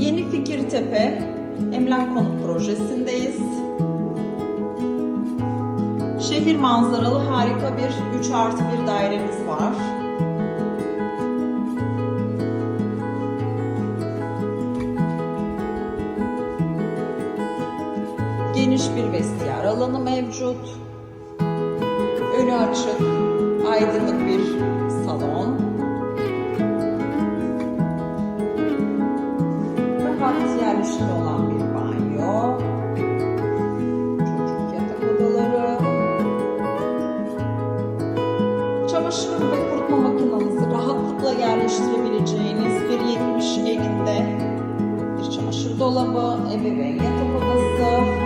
Yeditepe Emlak Konut Projesi'ndeyiz. Şehir manzaralı harika bir 3 artı 1 dairemiz var. Geniş bir vestiyer alanı mevcut. Önü açık, aydınlık bir Yerleşimi olan bir banyo. Çocuk yatak odaları. Çamaşır ve kurutma makinenizi rahatlıkla yerleştirebileceğiniz bir 70 elinde bir çamaşır dolabı, ebeveyn yatak odası,